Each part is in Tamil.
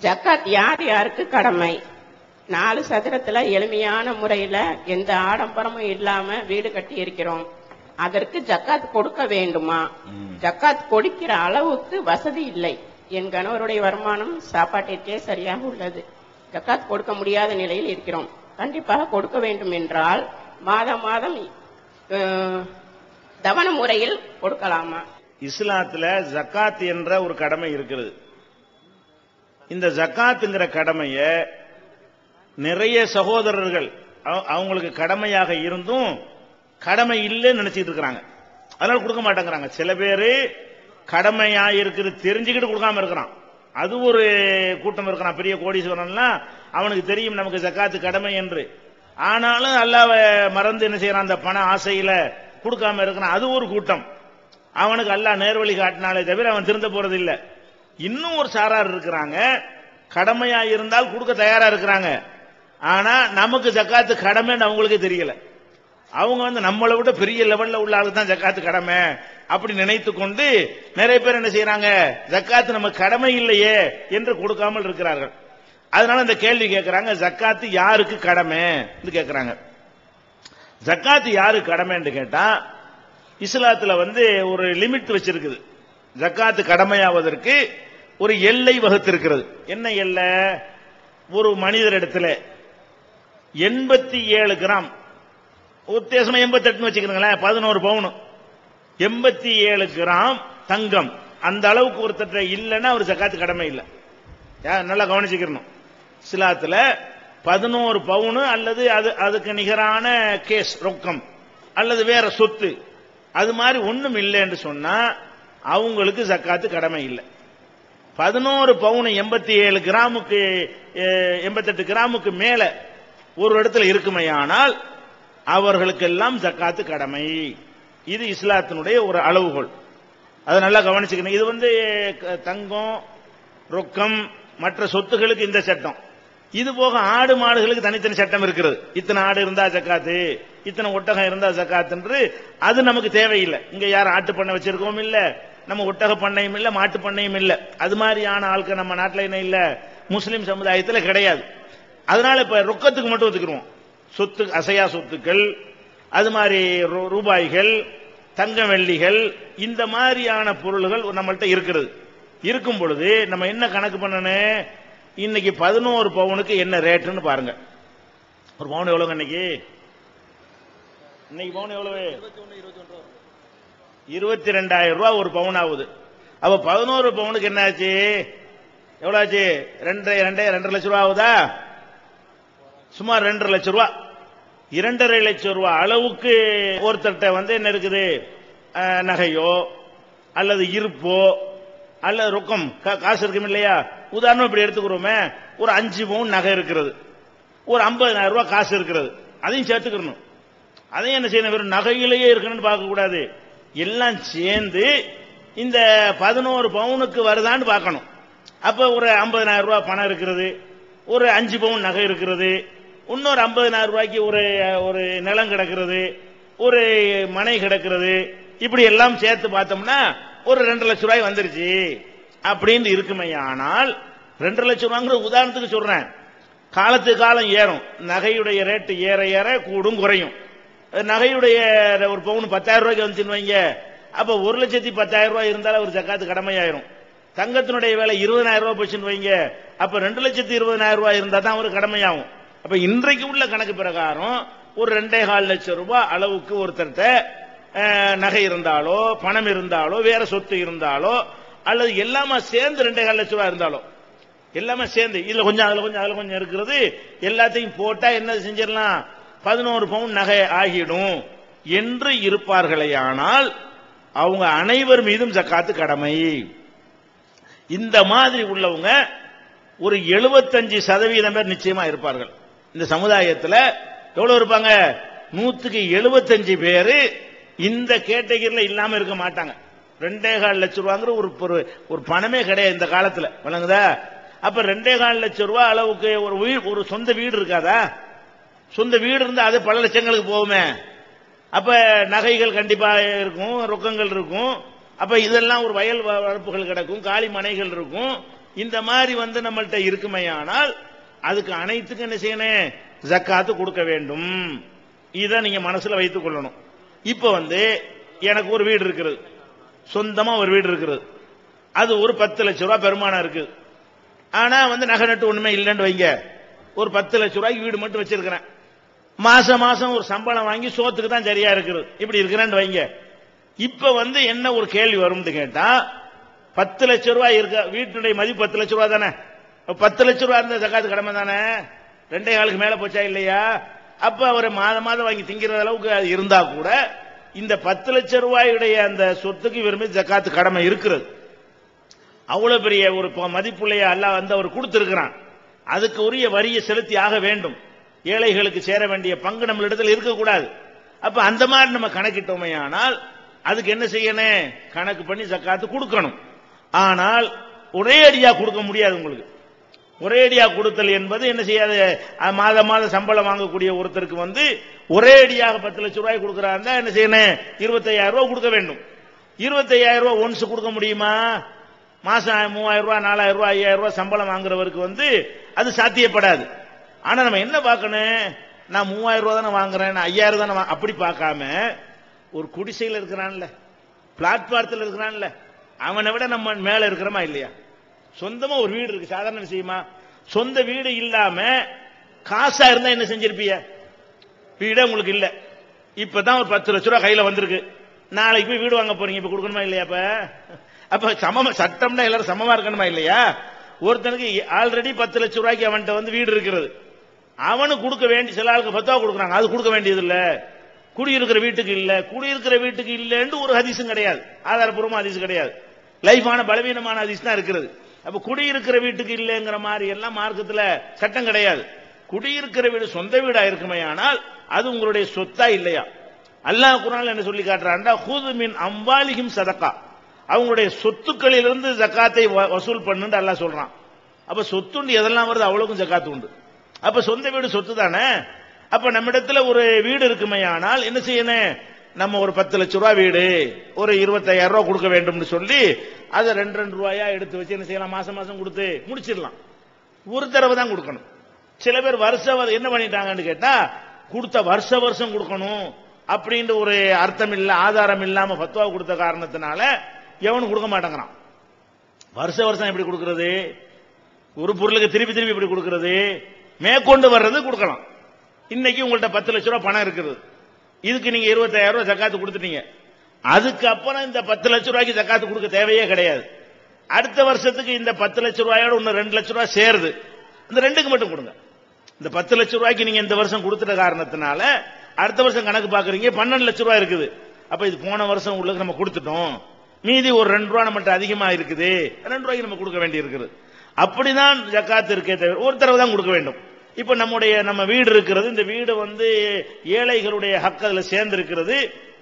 ஜக்காத் யார் யாருக்கு கடமை? நாலு சதுரத்துல எளிமையான முறையில எந்த ஆடம்பரமும் இல்லாம வீடு கட்டி இருக்கிறோம். அதற்கு ஜக்காத் கொடுக்க வேண்டுமா? ஜக்காத் கொடுக்கிற அளவுக்கு வசதி இல்லை. என் கணவருடைய வருமானம் சாப்பாட்டிற்கே சரியாக உள்ளது. ஜக்காத் கொடுக்க முடியாத நிலையில் இருக்கிறோம். கண்டிப்பாக கொடுக்க வேண்டும் என்றால் மாதம் மாதம் தவண முறையில் கொடுக்கலாமா? இஸ்லாத்துல ஜக்காத் என்ற ஒரு கடமை இருக்கிறது. இந்த ஜக்காத்துங்கிற கடமைய நிறைய சகோதரர்கள் அவ- அவங்களுக்கு கடமையாக இருந்தும் கடமை இல்லைன்னு நினைச்சிட்டு இருக்கிறாங்க. அதனால கொடுக்க மாட்டேங்கிறாங்க. சில பேரு கடமையா இருக்குது தெரிஞ்சுக்கிட்டு கொடுக்காம இருக்கிறான். அது ஒரு கூட்டம் இருக்கிறான் பெரிய கோடீஸ்வரன்லாம் அவனுக்கு தெரியும் நமக்கு ஜக்காத்து கடமை என்று. ஆனாலும் அல்லாஹ்வ மறந்து என்ன செய்யறான்? அந்த பண ஆசையில கொடுக்காம இருக்கிறான். அது ஒரு கூட்டம். அவனுக்கு அல்லாஹ் நேர்வழி காட்டினாலே தவிர அவன் திருந்த போறது இல்லை இன்னும் ஒரு சாரார் இருக்கிறாங்க. கடமையா இருந்தால் கொடுக்க தயாரா இருக்கிறாங்க. ஆனா நமக்கு ஜக்காத்து கடமைன்னு அவங்களுக்கு தெரியல. அவங்க வந்து நம்மளை விட பெரிய லெவல்ல உள்ள ஆளுக்கு தான் ஜக்காத்து கடமை. அப்படி நினைத்து கொண்டு நிறைய பேர் என்ன செய்யறாங்க ஜக்காத்து நம்ம கடமை இல்லையே என்று கொடுக்காமல் இருக்கிறார்கள். அதனால இந்த கேள்வி கேட்கிறாங்க ஜக்காத்து யாருக்கு கடமை கேட்கிறாங்க ஜக்காத்து யாருக்கு கடமைன்னு கேட்டா இஸ்லாத்துல வந்து ஒரு லிமிட் வச்சிருக்குது. ஜக்காத்து கடமையாவதற்கு ஒரு எல்லை வகுத்திருக்கிறது. என்ன எல்லை? ஒரு மனிதரிடத்துல எண்பத்தி ஏழு கிராம். உத்தேசமா எண்பத்தெட்டுன்னு வச்சுக்கிறீங்களேன் பதினோரு பவுன். எண்பத்தி ஏழு கிராம் தங்கம். அந்த அளவுக்கு ஒருத்தர் இல்லைன்னா அவர் சக்காத்து கடமை இல்லை. நல்லா கவனிச்சுக்கணும் சிலாத்துல பதினோரு பவுனு அல்லது அது அதுக்கு நிகரான கேஸ் ரொக்கம். அல்லது வேற சொத்து. அது மாதிரி ஒன்றும் இல்லைன்னு சொன்னா அவங்களுக்கு சக்காத்து கடமை இல்லை. பதினோரு பவுன் எண்பத்தி ஏழு கிராமுக்கு எண்பத்தெட்டு கிராமுக்கு மேல ஒரு இடத்துல இருக்குமையானால் அவர்களுக்கெல்லாம் ஜக்காத்து கடமை. இது இஸ்லாத்தினுடைய ஒரு அளவுகோல். அதை நல்லா கவனிச்சுக்கணும். இது வந்து க- தங்கம் ரொக்கம் மற்ற சொத்துகளுக்கு இந்த சட்டம். இது போக ஆடு மாடுகளுக்கு தனித்தனி சட்டம் இருக்கிறது. இத்தனை ஆடு இருந்தா ஜக்காத்து இத்தனை ஒட்டகம் இருந்தா ஜக்காத்துன்று அது நமக்கு தேவையில்லை. இங்க யாரும் ஆட்டு பண்ண வச்சிருக்கோம் இல்லை. நம்ம ஒட்டக பண்ணையும் இல்லை மாட்டு பண்ணையும் இல்லை. அது மாதிரியான ஆட்கள் நம்ம நாட்டில் என்ன இல்லை? முஸ்லீம் சமுதாயத்தில் கிடையாது. அதனால இப்போ ரொக்கத்துக்கு மட்டும் ஒத்துக்குருவோம் சொத்து அசையா சொத்துக்கள் அது மாதிரி ரூ- ரூபாய்கள் தங்க வெள்ளிகள் இந்த மாதிரியான பொருள்கள் நம்மள்ட்ட இருக்கிறது. இருக்கும் பொழுது நம்ம என்ன கணக்கு பண்ணணும்? இன்னைக்கு பதினோரு பவுனுக்கு என்ன ரேட்டுன்னு பாருங்க. ஒரு பவுன் எவ்வளவு இன்னைக்கு? இன்னைக்கு பவுன் எவ்வளவு? இருபத்தி ரெண்டாயிரம் ரூபாய் ஒரு பவுன் ஆகுது. அப்ப பதினோரு பவுனுக்கு என்னாச்சு? எவ்வளவு ஆச்சு ரெண்டரை ரெண்டே ரெண்டரை லட்சம் ரூபா ஆகுதா? சுமார் ரெண்டரை லட்சம் ரூபா. இரண்டரை லட்சம் ரூபா அளவுக்கு ஒருத்தர்கிட்ட வந்து என்ன இருக்குது? நகையோ அல்லது இருப்போ அல்லது ரொக்கம் கா- காசு இருக்கும் இல்லையா? உதாரணம் இப்படி எடுத்துக்கிறோமே. ஒரு அஞ்சு பவுன் நகை இருக்கிறது. ஒரு 50000 ரூபாய் காசு இருக்கிறது. அதையும் சேர்த்துக்கணும். அதையும் என்ன செய்யணும்? வெறும் நகையிலேயே இருக்கணும்னு பார்க்க கூடாது எல்லாம் சேர்ந்து இந்த பதினோரு பவுனுக்கு வருதான்னு பார்க்கணும். அப்ப ஒரு 50000 ரூபாய் பணம் இருக்கிறது ஒரு அஞ்சு பவுன் நகை இருக்கிறது இன்னொரு 50000 ரூபாய்க்கு ஒரு ஒரு நிலம் கிடக்கிறது ஒரு மனை கிடக்கிறது இப்படி எல்லாம் சேர்த்து பார்த்தோம்னா ஒரு ரெண்டு லட்சம் ரூபாய் வந்துருச்சு. அப்படின்னு இருக்குமே ஆனால் ரெண்டு லட்சம் ரூபாங்கிற உதாரணத்துக்கு சொல்றேன். காலத்து காலம் ஏறும். நகையுடைய ரேட்டு ஏற ஏற கூடும் குறையும். நகையுடைய ஒரு பவுன் பத்தாயிரம் ரூபாய்க்கு வந்துச்சுன்னு வைங்க. அப்ப ஒரு லட்சத்தி பத்தாயிரம் ரூபாய் இருந்தாலும் ஒரு ஜக்காத்து கடமையாயிரும். தங்கத்தினுடைய விலை இருபதாயிரம் ரூபாய் போச்சுன்னு வைங்க. அப்ப ரெண்டு லட்சத்தி இருபதாயிரம் ரூபாய் இருந்தா தான் ஒரு கடமையாகும். அப்ப இன்றைக்கு உள்ள கணக்கு பிரகாரம் ஒரு ரெண்டே கால் லட்சம் ரூபாய் அளவுக்கு ஒருத்தர்கிட்ட நகை இருந்தாலோ பணம் இருந்தாலோ வேற சொத்து இருந்தாலோ அல்லது எல்லாமே சேர்ந்து ரெண்டே கால் லட்சம் ரூபாய் இருந்தாலோ எல்லாமே சேர்ந்து. இதுல கொஞ்சம் அதுல கொஞ்சம் அதுல கொஞ்சம் இருக்கிறது எல்லாத்தையும் போட்டா என்ன செஞ்சிடலாம்? பதினோரு பவுன் நகை ஆகிடும் என்று இருப்பார்களேயானால் அவங்க அனைவர் மீதும் ஜக்காத்து கடமை. இந்த மாதிரி உள்ளவங்க ஒரு 75% சதவீதம் பேர் நிச்சயமா இருப்பார்கள். இந்த சமுதாயத்தில் எவ்வளவு இருப்பாங்க? நூத்துக்கு 75 பேரு இந்த கேட்டகரியில் இல்லாம இருக்க மாட்டாங்க. ரெண்டே கால் லட்சம் ரூபாங்கிற ஒரு ஒரு- ஒரு பணமே கிடையாது இந்த காலத்தில். வழங்குதா? அப்ப ரெண்டே கால் லட்சம் ரூபாய் அளவுக்கு ஒரு வீடு ஒரு சொந்த வீடு இருக்காதா? சொந்த வீடு இருந்தா அது பல லட்சங்களுக்கு போகுமே. அப்ப நகைகள் கண்டிப்பா இருக்கும் ரொக்கங்கள் இருக்கும். அப்ப இதெல்லாம் ஒரு வயல் வ- கிடக்கும் காலி மனைகள் இருக்கும். இந்த மாதிரி வந்து நம்மள்கிட்ட இருக்குமே ஆனால் அதுக்கு அனைத்துக்கும் என்ன செய்யணும்? ஜக்காத்து கொடுக்க வேண்டும். இதை நீங்க மனசுல வைத்துக் கொள்ளணும். இப்ப வந்து எனக்கு ஒரு வீடு இருக்கிறது சொந்தமா ஒரு வீடு இருக்கிறது அது ஒரு பத்து லட்ச ரூபாய் பெருமானம் இருக்கு. ஆனா வந்து நகை நட்டு ஒண்ணுமே இல்லைன்னு வைங்க. ஒரு பத்து லட்ச ரூபாய்க்கு வீடு மட்டும் வச்சிருக்கிறேன். மாசம் மாசம் ஒரு சம்பளம் வாங்கி சோத்துக்கு தான் சரியா இருக்குது. இப்படி இருக்கிறேன்னு வைங்க. இப்ப வந்து என்ன ஒரு கேள்வி வரும்னு கேட்டா பத்து லட்ச ரூபாய் இருக்க வீட்டுடைய மதிப்பு பத்து லட்ச ரூபாய் தானே? பத்து லட்ச ரூபாய் இருந்த ஜக்காத்து கடமை தானே? ரெண்டே காலுக்கு மேல போச்சா இல்லையா? அப்ப அவர் மாதம் மாதம் வாங்கி திங்கிற அளவுக்கு அது இருந்தா கூட இந்த பத்து லட்ச ரூபாயுடைய அந்த சொத்துக்கு விரும்பி ஜக்காத்து கடமை இருக்கிறது. அவ்வளவு பெரிய ஒரு மதிப்புள்ளைய அல்ல வந்து அவர் கொடுத்திருக்கிறான். அதுக்கு உரிய வரியை செலுத்தி ஆக வேண்டும். ஏழைகளுக்கு சேர வேண்டிய பங்கு நம்மளிடத்தில் இருக்கக்கூடாது. அப்ப அந்த மாதிரி நம்ம கணக்கிட்டோமே ஆனால் அதுக்கு என்ன செய்யணும் கணக்கு பண்ணி சக்காத்து கொடுக்கணும். ஆனால் ஒரே அடியா கொடுக்க முடியாது உங்களுக்கு. ஒரே அடியா கொடுத்தல் என்பது என்ன செய்யாது? மாத மாத சம்பளம் வாங்கக்கூடிய ஒருத்தருக்கு வந்து ஒரே அடியாக பத்து லட்சம் ரூபாய் கொடுக்குறாருந்தா என்ன செய்யணும் இருபத்தையாயிரம் ரூபாய் கொடுக்க வேண்டும். இருபத்தையாயிரம் ரூபாய் ஒன்ஸ் கொடுக்க முடியுமா? மாசம் மூவாயிரம் ரூபாய் நாலாயிரம் ரூபாய் ஐயாயிரம் ரூபாய் சம்பளம் வாங்குறவருக்கு வந்து அது சாத்தியப்படாது. ஆனா நம்ம என்ன பார்க்கணும்? நான் மூவாயிரம் ரூபா தானே வாங்குறேன் நான் ஐயாயிரம் தானே அப்படி பார்க்காம ஒரு குடிசையில் இருக்கிறான்ல பிளாட்பாரத்தில் இருக்கிறான்ல அவனை விட நம்ம மேல இருக்கிறோமா இல்லையா? சொந்தமா ஒரு வீடு இருக்கு சாதாரண விஷயமா. சொந்த வீடு இல்லாம காசா இருந்தா என்ன செஞ்சிருப்பிய? வீடே உங்களுக்கு இல்ல. இப்பதான் ஒரு பத்து லட்ச ரூபா கையில வந்திருக்கு. நாளைக்கு போய் வீடு வாங்க போறீங்க இப்ப கொடுக்கணுமா இல்லையா அப்ப? அப்ப சமமா சட்டம்னா எல்லாரும் சமமா இருக்கணுமா இல்லையா? ஒருத்தனுக்கு ஆல்ரெடி பத்து லட்ச ரூபாய்க்கு அவன்கிட்ட வந்து வீடு இருக்கிறது. அவனுக்கு கொடுக்க வேண்டிய சில ஆளுக்கு பத்தா கொடுக்குறாங்க. அது கொடுக்க வேண்டியது இல்ல குடியிருக்கிற வீட்டுக்கு இல்ல. குடியிருக்கிற வீட்டுக்கு இல்லைன்னு ஒரு ஹதீஸும் கிடையாது. ஆதாரபூர்வமா ஹதீஸ் கிடையாது. லைஃபான பலவீனமான ஹதீஸ் தான் இருக்கிறது. அப்ப குடியிருக்கிற வீட்டுக்கு இல்லைங்கிற மாதிரி எல்லாம் மார்க்கத்துல சட்டம் கிடையாது. குடியிருக்கிற வீடு சொந்த வீடா இருக்குமே ஆனால் அது உங்களுடைய சொத்தா இல்லையா? அல்லாஹ் குரான் என்ன சொல்லி காட்டுறான்டா ஹூது மின் அம்பாலிஹிம் சதக்கா. அவங்களுடைய சொத்துக்களிலிருந்து ஜக்காத்தை வ- வசூல் பண்ணுன்னு அல்லாஹ் சொல்றான். அப்ப சொத்துண்டு எதெல்லாம் வருது அவ்வளவுக்கும் ஜக்காத்து உண்டு. அப்ப சொந்த வீடு சொத்து தானே? அப்ப நம்மிடத்துல ஒரு வீடு இருக்குமே ஆனால் என்ன செய்யணும் நம்ம ஒரு பத்து லட்ச ரூபா வீடு ஒரு இருபத்தாயிரம் ரூபாய் கொடுக்க வேண்டும்னு சொல்லி அதை ரெண்டு ரெண்டு ரூபாயா எடுத்து வச்சு என்ன செய்யலாம்? மாசம் மாசம் கொடுத்து முடிச்சிடலாம். ஒரு தடவை தான் கொடுக்கணும். சில பேர் வருஷம் என்ன பண்ணிட்டாங்கன்னு கேட்டா கொடுத்த வருஷ வருஷம் கொடுக்கணும் அப்படின்ற ஒரு அர்த்தம் இல்ல ஆதாரம் இல்லாம பத்துவா கொடுத்த காரணத்தினால எவனும் கொடுக்க மாட்டேங்கிறான். வருஷ வருஷம் எப்படி கொடுக்கறது? ஒரு பொருளுக்கு திருப்பி திருப்பி எப்படி கொடுக்கறது? மேற்கொண்டு வர்றது கொடுக்கலாம். இன்னைக்கு உங்கள்ட்ட பத்து லட்ச ரூபா பணம் இருக்குது. இதுக்கு நீங்க இருபத்தாயிரம் ரூபாய் ஜக்காத்து கொடுத்துட்டீங்க. அதுக்கப்புறம் இந்த பத்து லட்ச ரூபாய்க்கு ஜக்காத்து கொடுக்க தேவையே கிடையாது. அடுத்த வருஷத்துக்கு இந்த பத்து லட்ச ரூபாயோட இன்னும் ரெண்டு லட்ச ரூபாய் சேருது. இந்த ரெண்டுக்கு மட்டும் கொடுங்க. இந்த பத்து லட்ச ரூபாய்க்கு நீங்க இந்த வருஷம் கொடுத்துட்ட காரணத்தினால அடுத்த வருஷம் கணக்கு பாக்குறீங்க பன்னெண்டு லட்ச ரூபாய் இருக்குது. அப்ப இது போன வருஷம் உள்ளது நம்ம கொடுத்துட்டோம். மீதி ஒரு ரெண்டு ரூபா நம்மகிட்ட அதிகமா இருக்குது. ரெண்டு ரூபாய்க்கு நம்ம கொடுக்க வேண்டி இருக்குது அப்படிதான் ஜக்காத்து இருக்கே தவிர ஒரு தடவை தான் கொடுக்க வேண்டும். இப்ப நம்முடைய நம்ம வீடு இருக்கிறது இந்த வீடு வந்து ஏழைகளுடைய ஹக்கு சேர்ந்து இருக்கிறது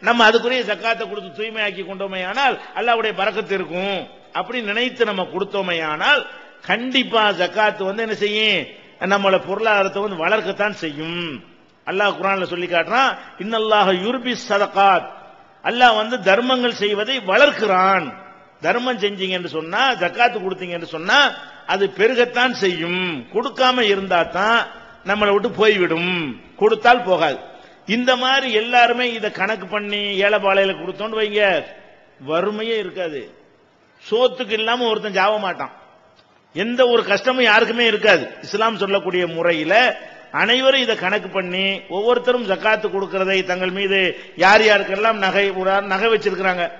நம்ம அதுக்குரிய ஜக்காத்தை கொடுத்து தூய்மையாக்கி கொண்டோமே ஆனால் அல்லாவுடைய பறக்கத்து இருக்கும். அப்படின்னு நினைத்து நம்ம கொடுத்தோமே ஆனால் கண்டிப்பா ஜக்காத்து வந்து என்ன செய்யும்? நம்மளோட பொருளாதாரத்தை வந்து வளர்க்கத்தான் செய்யும். அல்லாஹ் குரான்ல சொல்லி காட்டுறான் இன்னல்லாக யூர்பி சதகாத் அல்லாஹ் வந்து தர்மங்கள் செய்வதை வளர்க்கிறான். தர்மம் செஞ்சீங்க என்று சொன்னா ஜக்காத்து கொடுத்தீங்க என்று சொன்னா அது பெருகத்தான் செய்யும். கொடுக்காம இருந்தா தான் நம்மளை விட்டு போய்விடும். கொடுத்தால் போகாது. இந்த மாதிரி எல்லாருமே இதை கணக்கு பண்ணி ஏழைப்பாளையில கொடுத்தோன்னு வைங்க. வறுமையே இருக்காது. சோத்துக்கு இல்லாம ஒருத்தன் ஜாவ மாட்டான். எந்த ஒரு கஷ்டமும் யாருக்குமே இருக்காது. இஸ்லாம் சொல்லக்கூடிய முறையில அனைவரும் இதை கணக்கு பண்ணி ஒவ்வொருத்தரும் ஜக்காத்து கொடுக்கறதை தங்கள் மீது யார் யாருக்கெல்லாம் நகை ஒரு நகை வச்சிருக்கிறாங்க.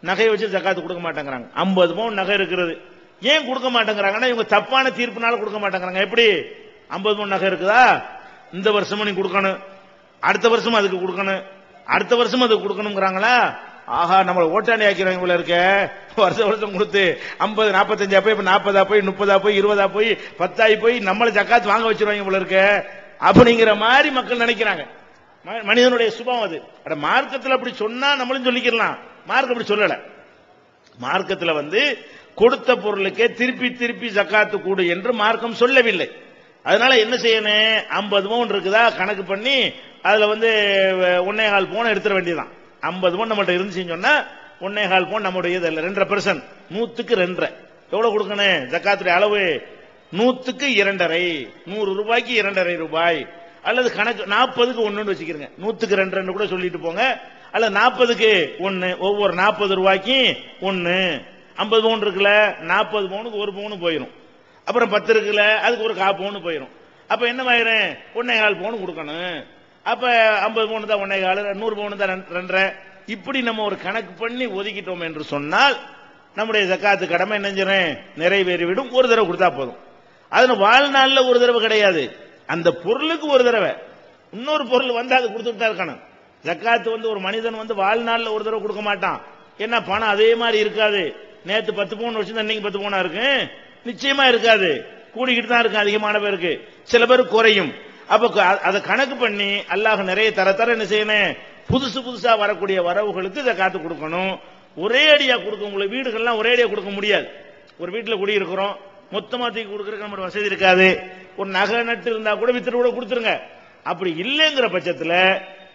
நகை வச்சு ஜக்காத்து கொடுக்க மாட்டேங்கிறாங்க. ஐம்பது பவுன் நகை இருக்கிறது. ஏன் கொடுக்க மாட்டேங்கிறாங்கன்னா இவங்க தப்பான தீர்ப்புனால கொடுக்க மாட்டேங்கிறாங்க. எப்படி? ஐம்பது மணி நகை இருக்குதா? இந்த வருஷமும் நீ கொடுக்கணும். அடுத்த வருஷமும் அதுக்கு கொடுக்கணும். அடுத்த வருஷமும் அதுக்கு கொடுக்கணுங்கிறாங்களா? ஆஹா நம்மளை ஓட்டாண்டி ஆக்கிறவங்க போல இருக்க. வருஷம் வருஷம் கொடுத்து ஐம்பது நாற்பத்தஞ்சா போய் இப்போ நாற்பதா போய் முப்பதா போய் இருபதா போய் பத்தாயி போய் நம்மளை ஜக்காத்து வாங்க வச்சிருவாங்க போல இருக்க. அப்படிங்கிற மாதிரி மக்கள் நினைக்கிறாங்க. ம- மனிதனுடைய சுபம் அது. மார்க்கத்தில் அப்படி சொன்னா நம்மளும் சொல்லிக்கலாம் மார்க்கம் அப்படி சொல்லலை. மார்க்கத்தில் வந்து கொடுத்த பொருளுக்கே திருப்பி திருப்பி ஜக்காத்து கூடு என்று மார்க்கம் சொல்லவில்லை. அதனால என்ன செய்யணும்? ஐம்பது பவுன் இருக்குதா? கணக்கு பண்ணி அதுல வந்து ஒன்னே கால் பவுன் எடுத்துட வேண்டியதுதான். ஐம்பது பவுன் நம்மகிட்ட இருந்துச்சுன்னு சொன்னா ஒன்னே கால் பவுன் நம்முடைய இது இல்லை ரெண்டரை பெர்சன்ட் நூத்துக்கு ரெண்டரை. எவ்வளவு கொடுக்கணும்? ஜக்காத்துடைய அளவு நூத்துக்கு இரண்டரை. நூறு ரூபாய்க்கு இரண்டரை ரூபாய். அல்லது கணக்கு நாற்பதுக்கு ஒன்னு வச்சுக்கிறேங்க. நூத்துக்கு ரெண்டு ரெண்டு கூட சொல்லிட்டு போங்க. அல்ல நாற்பதுக்கு ஒன்னு ஒவ்வொரு நாற்பது ரூபாய்க்கு ஒன்னு ஐம்பது பவுன் இருக்குல்ல நாற்பது பவுனுக்கு ஒரு பவுன் போயிடும் அப்புறம் பத்து இருக்குல்ல அதுக்கு ஒரு கா பவுனு போயிடும் அப்ப என்ன ஆயிரும் ஒன்னே கால் பவுன் கொடுக்கணும். அப்ப ஐம்பது பவுன் தான் ஒன்னே கால் நூறு பவுன் தான் ரெண்டு- ரெண்டரை. இப்படி நம்ம ஒரு கணக்கு பண்ணி ஒதுக்கிட்டோம் என்று சொன்னால் நம்முடைய ஜக்காத்து கடமை என்னஞ்சிரும் நிறைவேறிவிடும். ஒரு தடவை கொடுத்தா போதும். அதில் வாழ்நாளில் ஒரு தடவை கிடையாது. அந்த பொருளுக்கு ஒரு தடவை. இன்னொரு பொருள் வந்து அது கொடுத்துட்டு தான் இருக்கணும். ஜக்காத்து வந்து ஒரு மனிதன் வந்து வாழ்நாளில் ஒரு தடவை கொடுக்க மாட்டான். என்ன பணம் அதே மாதிரி இருக்காது. நேற்று பத்து பவுன் வச்சிருந்தா இன்னைக்கு பத்து பவுனா இருக்கு? நிச்சயமா இருக்காது. கூடிக்கிட்டு தான் இருக்கு அதிகமான பேருக்கு. சில பேர் குறையும். அப்ப அதை கணக்கு பண்ணி அல்லாஹ் நிறைய தர தர என்ன செய்யணும்? புதுசு புதுசா வரக்கூடிய வரவுகளுக்கு இதை காத்து கொடுக்கணும். ஒரே அடியா கொடுக்க உங்களுக்கு வீடுகள்லாம் ஒரே அடியா கொடுக்க முடியாது. ஒரு வீட்டில் குடி இருக்கிறோம் மொத்தமா தூக்கி கொடுக்கறதுக்கு நம்ம வசதி இருக்காது. ஒரு நகை நட்டு இருந்தா கூட வித்துட்டு கூட கொடுத்துருங்க. அப்படி இல்லைங்கிற பட்சத்துல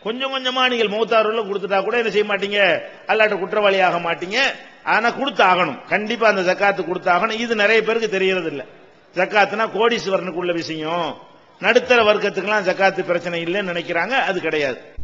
கொஞ்சம் கொஞ்சமா நீங்கள் மௌத்தாருல கொடுத்துட்டா கூட என்ன செய்ய மாட்டீங்க? அல்லாட்ட குற்றவாளி ஆக மாட்டீங்க. ஆனா கொடுத்து ஆகணும் கண்டிப்பா அந்த ஜக்காத்து கொடுத்தாகணும். இது நிறைய பேருக்கு தெரியறது இல்ல ஜக்காத்துனா கோடீஸ்வரனுக்குள்ள விஷயம். நடுத்தர வர்க்கத்துக்கெல்லாம் ஜக்காத்து பிரச்சனை இல்லைன்னு நினைக்கிறாங்க. அது கிடையாது.